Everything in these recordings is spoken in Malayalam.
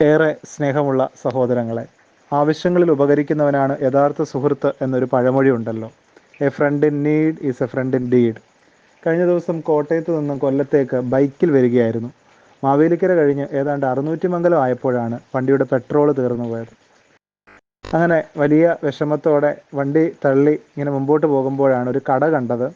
ഏറെ സ്നേഹമുള്ള സഹോദരങ്ങളെ. ആവശ്യങ്ങളിൽ ഉപകരിക്കുന്നവനാണ് യഥാർത്ഥ സുഹൃത്ത് എന്നൊരു പഴമൊഴി ഉണ്ടല്ലോ. A friend in need is a friend in deed കഴിഞ്ഞ ദിവസം കോട്ടയത്ത് നിന്നും കൊല്ലത്തേക്ക് ബൈക്കിൽ വരികയായിരുന്നു. മാവേലിക്കര കഴിഞ്ഞ് ഏതാണ്ട് അറുന്നൂറ്റി മംഗലം ആയപ്പോഴാണ് വണ്ടിയുടെ പെട്രോൾ തീർന്നു പോയത്. അങ്ങനെ വലിയ വിഷമത്തോടെ വണ്ടി തള്ളി ഇങ്ങനെ മുമ്പോട്ട് പോകുമ്പോഴാണ് ഒരു കട കണ്ടത്.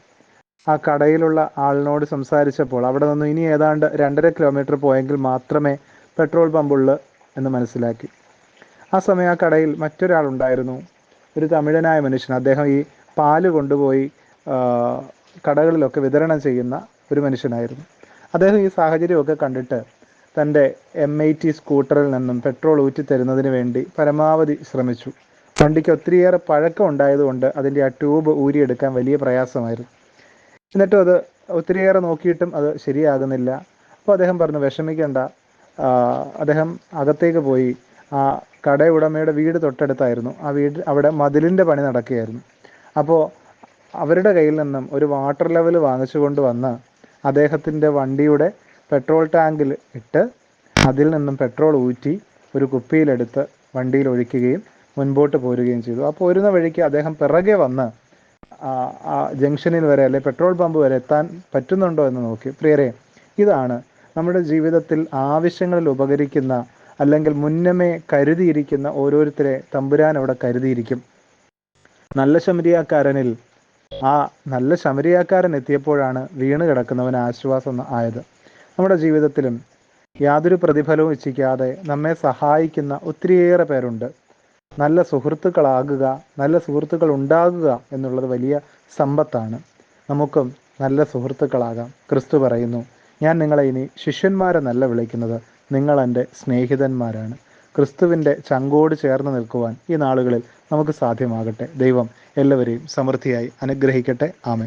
ആ കടയിലുള്ള ആളിനോട് സംസാരിച്ചപ്പോൾ അവിടെ നിന്ന് ഇനി ഏതാണ്ട് രണ്ടര കിലോമീറ്റർ പോയെങ്കിൽ മാത്രമേ പെട്രോൾ പമ്പുള്ളൂ എന്ന് മനസ്സിലാക്കി. ആ സമയം ആ കടയിൽ മറ്റൊരാളുണ്ടായിരുന്നു. ഒരു തമിഴനായ മനുഷ്യൻ. അദ്ദേഹം ഈ പാൽ കൊണ്ടുപോയി കടകളിലൊക്കെ വിതരണം ചെയ്യുന്ന ഒരു മനുഷ്യനായിരുന്നു. അദ്ദേഹം ഈ സാഹചര്യമൊക്കെ കണ്ടിട്ട് തന്റെ എം ഐ ടി സ്കൂട്ടറിൽ നിന്നും പെട്രോൾ ഊറ്റി തരുന്നതിന് വേണ്ടി പരമാവധി ശ്രമിച്ചു. വണ്ടിക്ക് ഒത്തിരിയേറെ പഴക്കം ഉണ്ടായതുകൊണ്ട് അതിന്റെ ആ ട്യൂബ് ഊരിയെടുക്കാൻ വലിയ പ്രയാസമായിരുന്നു. എന്നിട്ടും അത് ഒത്തിരിയേറെ നോക്കിയിട്ടും അത് ശരിയാകുന്നില്ല. അപ്പോൾ അദ്ദേഹം പറഞ്ഞു വിഷമിക്കേണ്ട. അദ്ദേഹം അകത്തേക്ക് പോയി ആ കട ഉടമയുടെ വീട് തൊട്ടടുത്തായിരുന്നു. ആ വീട് അവിടെ മതിലിന്റെ പണി നടക്കുകയായിരുന്നു. അപ്പോൾ അവരുടെ കയ്യിൽ നിന്നും ഒരു വാട്ടർ ലെവൽ വാങ്ങിച്ചു കൊണ്ടുവന്ന് അദ്ദേഹത്തിന്റെ വണ്ടിയുടെ പെട്രോൾ ടാങ്കിൽ ഇട്ട് അതിൽ നിന്നും പെട്രോൾ ഊറ്റി ഒരു കുപ്പിയിലെടുത്ത് വണ്ടിയിൽ ഒഴിക്കുകയും മുൻപോട്ട് പോരുകയും ചെയ്തു. അപ്പോൾ ഒരുന്ന വഴിക്ക് അദ്ദേഹം പിറകെ വന്ന് ആ ജംഗ്ഷനിൽ വരെ അല്ലെ പെട്രോൾ പമ്പ് വരെ എത്താൻ പറ്റുന്നുണ്ടോ എന്ന് നോക്കി. പ്രിയരെ ഇതാണ് നമ്മുടെ ജീവിതത്തിൽ ആവശ്യങ്ങളിൽ ഉപകരിക്കുന്ന അല്ലെങ്കിൽ മുന്നമേ കരുതിയിരിക്കുന്ന ഓരോരുത്തരെ തമ്പുരാൻ അവിടെ കരുതിയിരിക്കും. നല്ല ശമരിയാക്കാരനിൽ ആ നല്ല ശമരിയാക്കാരൻ എത്തിയപ്പോഴാണ് വീണ് കിടക്കുന്നവന് ആശ്വാസം ആയത്. നമ്മുടെ ജീവിതത്തിലും യാതൊരു പ്രതിഫലവും ഇച്ഛിക്കാതെ നമ്മെ സഹായിക്കുന്ന ഒത്തിരിയേറെ പേരുണ്ട്. നല്ല സുഹൃത്തുക്കളാകുക നല്ല സുഹൃത്തുക്കൾ ഉണ്ടാകുക എന്നുള്ളത് വലിയ സമ്പത്താണ്. നമുക്കും നല്ല സുഹൃത്തുക്കളാകാം. ക്രിസ്തു പറയുന്നു. ഞാൻ നിങ്ങളെ ഇനി ശിഷ്യന്മാരെന്നല്ല വിളിക്കുന്നത് നിങ്ങൾ എന്റെ സ്നേഹിതന്മാരാണ്. ക്രിസ്തുവിന്റെ ചങ്കോട് ചേർന്ന് നിൽക്കുവാൻ ഈ നാളുകളിൽ നമുക്ക് സാധ്യമാകട്ടെ. ദൈവം എല്ലാവരെയും സമൃദ്ധിയായി അനുഗ്രഹിക്കട്ടെ. ആമേ